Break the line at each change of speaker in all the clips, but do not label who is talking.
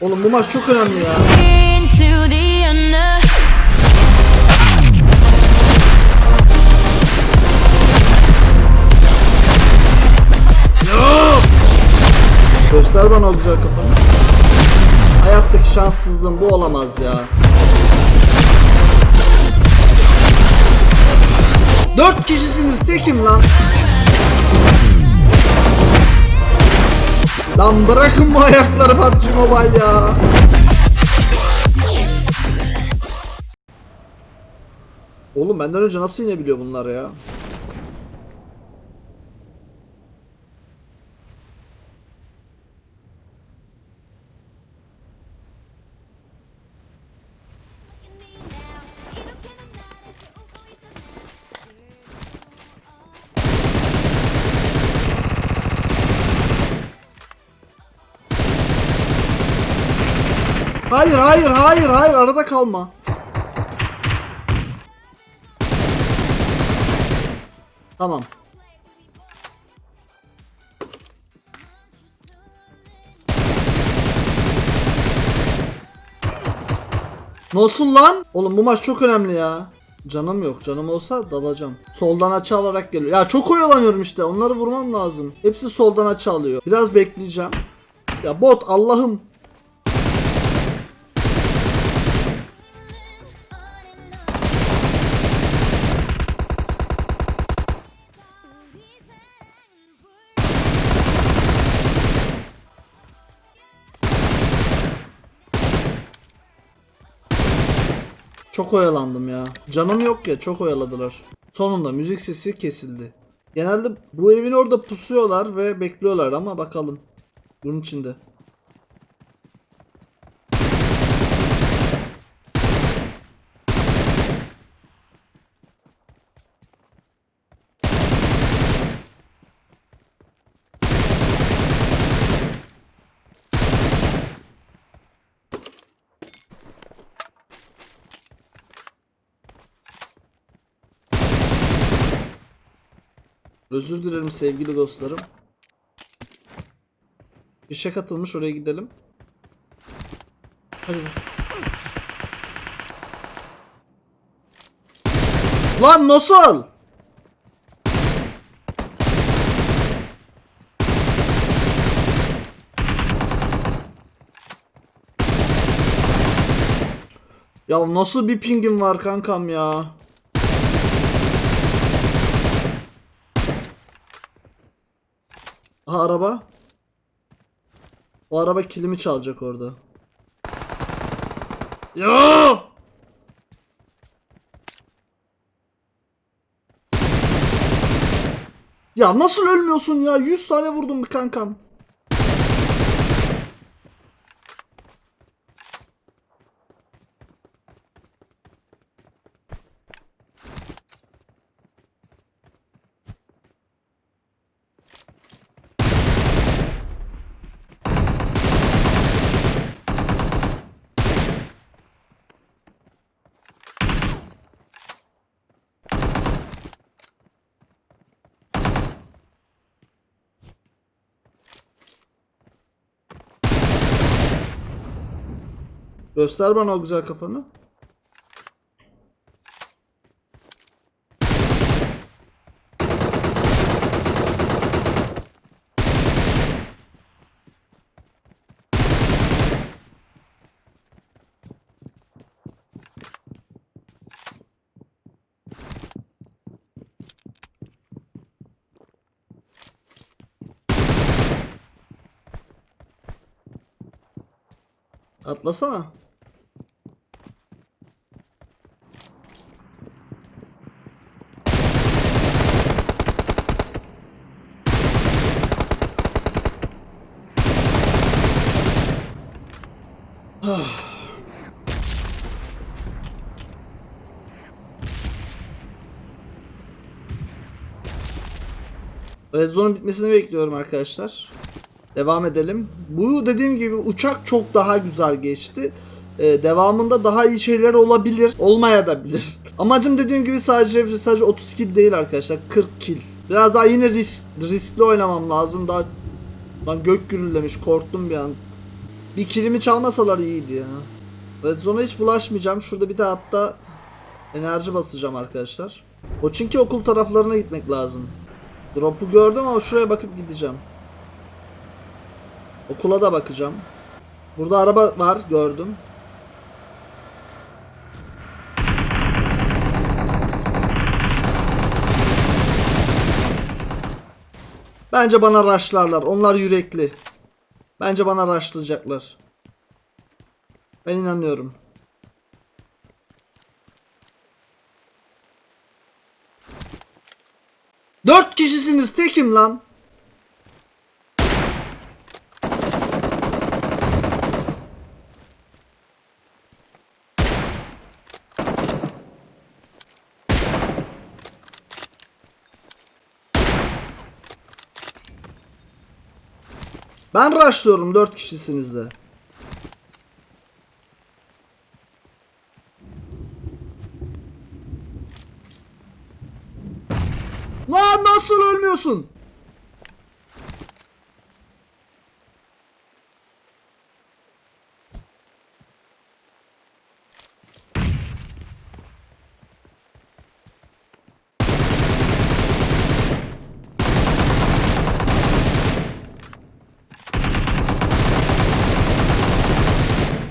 Oğlum bu maç çok önemli ya.
unknown.
Göster bana o güzel kafanı. Hayattaki şanssızlığım bu olamaz ya. Dört kişisiniz tekim lan. Lan bırakın bu ayakları PUBG Mobile ya. Oğlum benden önce nasıl inebiliyor bunlar ya? Hayır hayır hayır arada kalma. Tamam. Nasıl lan? Oğlum bu maç çok önemli ya. Canım yok. Canım olsa dalacağım. Soldan açı alarak geliyor. Ya çok oyalanıyorum işte. Onları vurmam lazım. Hepsi soldan açı alıyor. Biraz bekleyeceğim. Ya bot Allah'ım. Çok oyalandım ya. Canım yok ya çok oyaladılar. Sonunda müzik sesi kesildi. Genelde bu evin orada pusuyorlar ve bekliyorlar ama bakalım. Bunun içinde. Özür dilerim sevgili dostlarım. Bir şey katılmış oraya gidelim. Hadi. Lan nasıl? Ya nasıl bir pingim var kankam ya? Aha araba. O araba kilimi çalacak orada. Ya! Ya nasıl ölmüyorsun ya? 100 tane vurdum kankam. Göster bana o güzel kafanı. Atlasana. Red Zone'un bitmesini bekliyorum arkadaşlar. Devam edelim. Bu dediğim gibi uçak çok daha güzel geçti. Ee, devamında daha iyi şeyler olabilir. Olmaya da bilir. Amacım dediğim gibi sadece sadece 30 kill değil arkadaşlar. 40 kill. Biraz daha yine risk, riskli oynamam lazım. Daha lan gök gürüldemiş korktum bir an. Bir kilimi çalmasalar iyiydi ya. Red Zone'a hiç bulaşmayacağım. Şurada bir de hatta enerji basacağım arkadaşlar. O çünkü okul taraflarına gitmek lazım. Drop'u gördüm ama şuraya bakıp gideceğim. Okula da bakacağım. Burada araba var gördüm. Bence bana raşlarlar. Onlar yürekli. Bence bana raşlayacaklar. Ben inanıyorum. Dört kişisiniz tekim lan. Ben rushlıyorum dört kişisiniz de. Lan nasıl ölmüyorsun?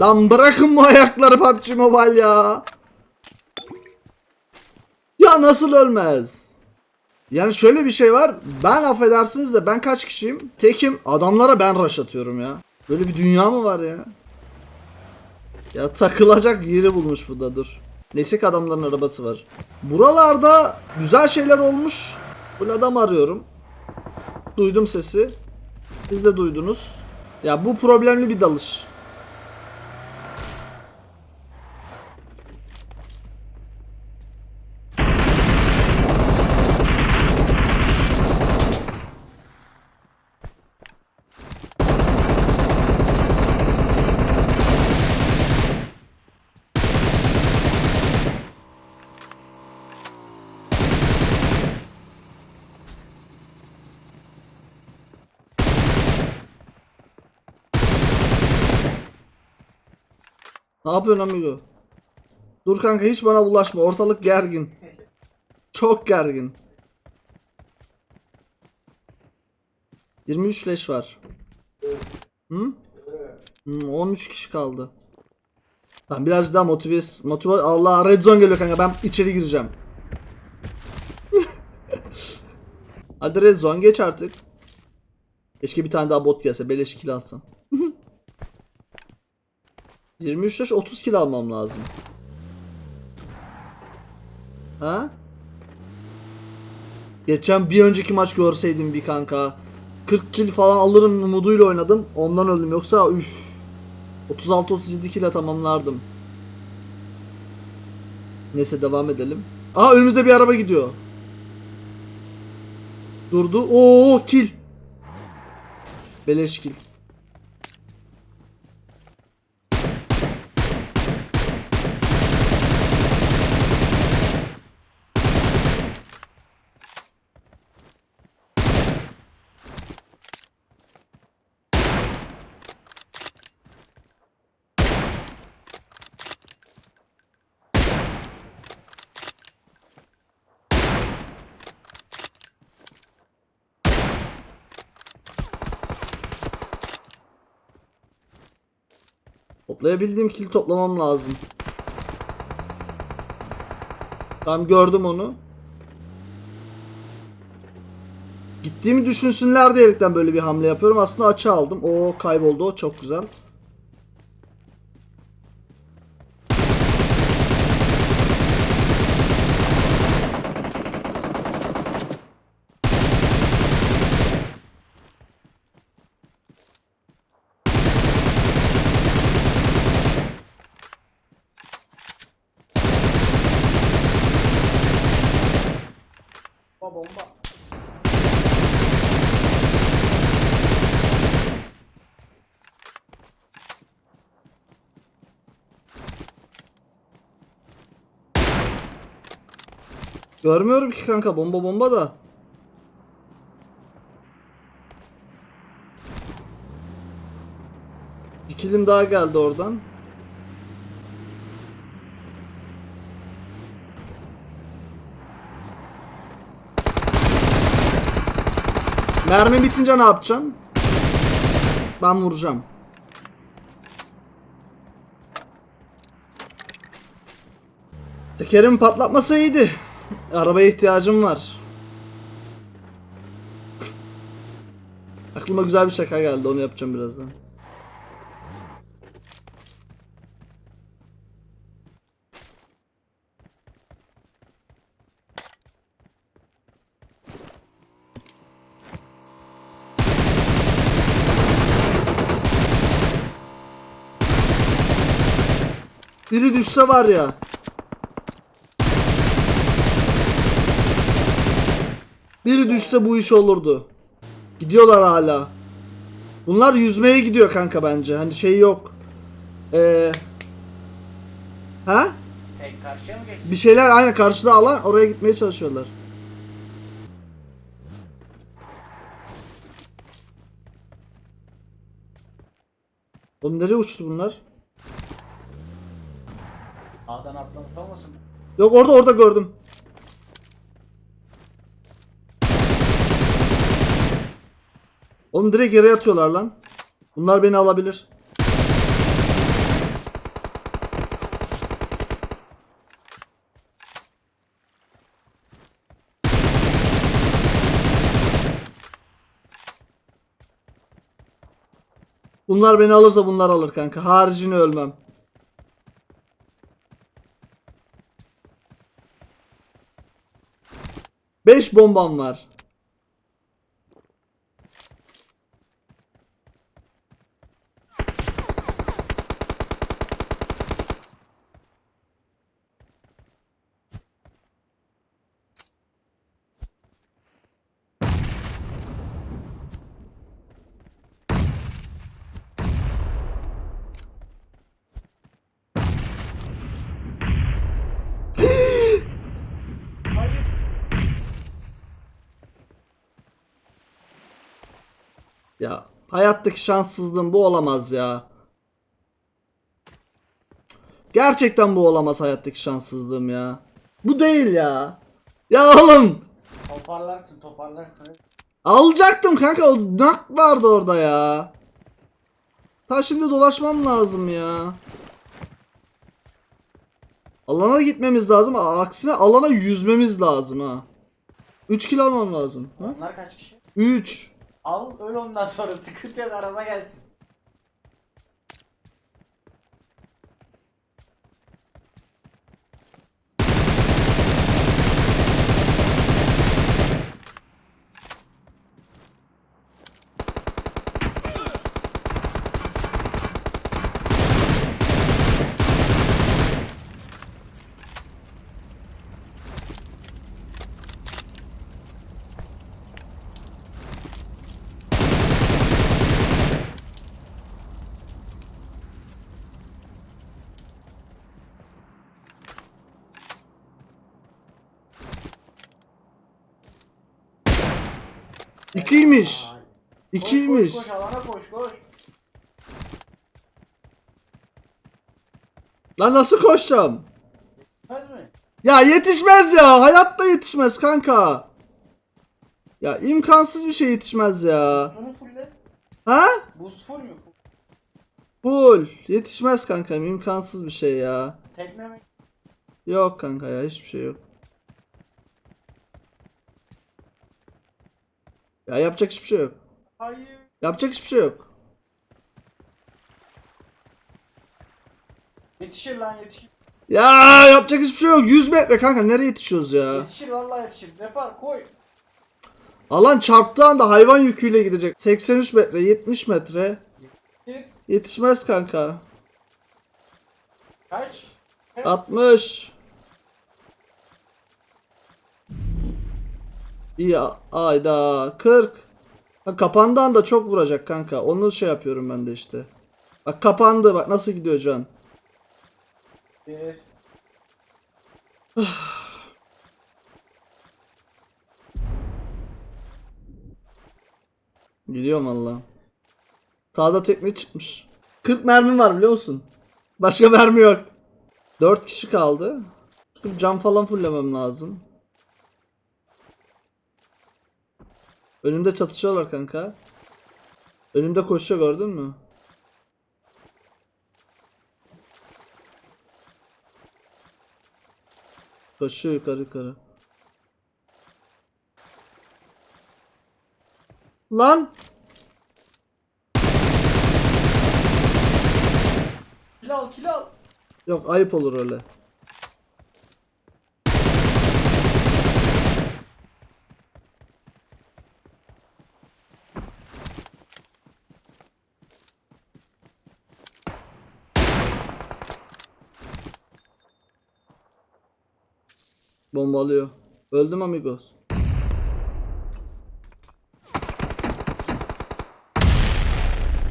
Lan bırakın bu ayakları PUBG Mobile ya. Ya nasıl ölmez? Yani şöyle bir şey var. Ben affedersiniz de ben kaç kişiyim? Tekim. Adamlara ben rush atıyorum ya. Böyle bir dünya mı var ya? Ya takılacak yeri bulmuş bu da dur. Neyse ki adamların arabası var. Buralarda güzel şeyler olmuş. Bu adam arıyorum. Duydum sesi. Siz de duydunuz. Ya bu problemli bir dalış. Ne yapıyorsun amigo? Dur kanka hiç bana bulaşma. Ortalık gergin. Çok gergin. 23 leş var. Hı? Hmm, 13 kişi kaldı. Ben biraz daha motive motive Allah red zone geliyor kanka ben içeri gireceğim. Hadi red zone geç artık. Keşke bir tane daha bot gelse beleş kill alsam. 23 yaş 30 kilo almam lazım. Ha? Geçen bir önceki maç görseydim bir kanka. 40 kill falan alırım umuduyla oynadım. Ondan öldüm yoksa üf. 36-37 kilo tamamlardım. Neyse devam edelim. Aa önümüzde bir araba gidiyor. Durdu. Oo kill. Beleş kill. Toplayabildiğim kill toplamam lazım. Tam gördüm onu. Gittiğimi düşünsünler diyerekten böyle bir hamle yapıyorum. Aslında açı aldım. O kayboldu o çok güzel. Görmüyorum ki kanka bomba bomba da. Bir kilim daha geldi oradan. Mermi bitince ne yapacaksın? Ben vuracağım. Tekerim patlatmasa iyiydi. Arabaya ihtiyacım var. Aklıma güzel bir şaka geldi onu yapacağım birazdan. Biri düşse var ya. Biri düşse bu iş olurdu. Gidiyorlar hala. Bunlar yüzmeye gidiyor kanka bence. Hani şey yok. Ee, ha?
Karşıya mı?
Bir şeyler aynı karşıda alan oraya gitmeye çalışıyorlar. Oğlum nereye uçtu bunlar?
Ağdan atlamış olmasın?
Yok orada orada gördüm. Oğlum direkt yere yatıyorlar lan. Bunlar beni alabilir. Bunlar beni alırsa bunlar alır kanka. Haricini ölmem. Beş bombam var. Ya hayattaki şanssızlığım bu olamaz ya. Gerçekten bu olamaz hayattaki şanssızlığım ya. Bu değil ya. Ya oğlum.
Toparlarsın toparlarsın.
Alacaktım kanka. O nak vardı orada ya. Ta şimdi dolaşmam lazım ya. Alana gitmemiz lazım. Aksine alana yüzmemiz lazım ha. 3 kilo almam lazım. Ha?
Onlar kaç kişi?
3.
Al öl ondan sonra sıkıntı yok araba gelsin.
İkiymiş. İkiymiş.
Koş koş koş alana koş koş.
Lan nasıl koşacağım?
Gitmez mi?
Ya yetişmez ya. Hayatta yetişmez kanka. Ya imkansız bir şey yetişmez ya.
Bunu fulle.
Ha?
Boost full mü? Full.
Yetişmez kanka. imkansız bir şey ya.
Tekne mi?
Yok kanka ya hiçbir şey yok. Ya yapacak hiçbir şey yok.
Hayır.
Yapacak hiçbir şey yok.
Yetişir lan yetişir.
Ya yapacak hiçbir şey yok. 100 metre kanka nereye yetişiyoruz ya?
Yetişir vallahi yetişir. Depar koy.
Alan çarptığı anda hayvan yüküyle gidecek. 83 metre, 70 metre.
Bir.
Yetişmez kanka.
Kaç?
60. İyi ayda 40. Ha, kapandığı anda çok vuracak kanka. Onu şey yapıyorum ben de işte. Bak kapandı bak nasıl gidiyor can.
Bir.
Gidiyorum valla. Sağda tekne çıkmış. 40 mermi var biliyor musun? Başka mermi yok. 4 kişi kaldı. Cam falan fullemem lazım. Önümde çatışıyorlar kanka. Önümde koşuyor gördün mü? Koşuyor yukarı yukarı. Lan!
Kill al kill al.
Yok ayıp olur öyle. Bombalıyor. Öldüm amigos.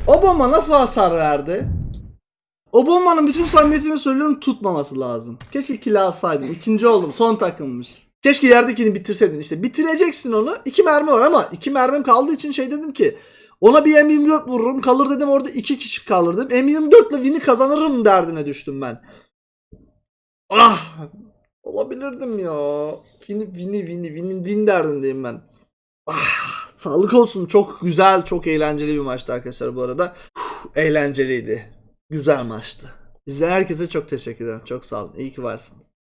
O bomba nasıl hasar verdi? O bombanın bütün samimiyetimi söylüyorum tutmaması lazım. Keşke kill alsaydım. İkinci oldum. Son takımmış. Keşke yerdekini bitirseydin işte. Bitireceksin onu. İki mermi var ama iki mermim kaldığı için şey dedim ki ona bir M24 vururum kalır dedim orada iki kişi kalır dedim. M24 ile win'i kazanırım derdine düştüm ben. Ah! Olabilirdim ya. Win'i win'i win'i win'in win derdindeyim ben. Ah! Sağlık olsun. Çok güzel, çok eğlenceli bir maçtı arkadaşlar bu arada. Uf, eğlenceliydi. Güzel maçtı. İzleyen herkese çok teşekkür ederim. Çok sağ olun. İyi ki varsınız.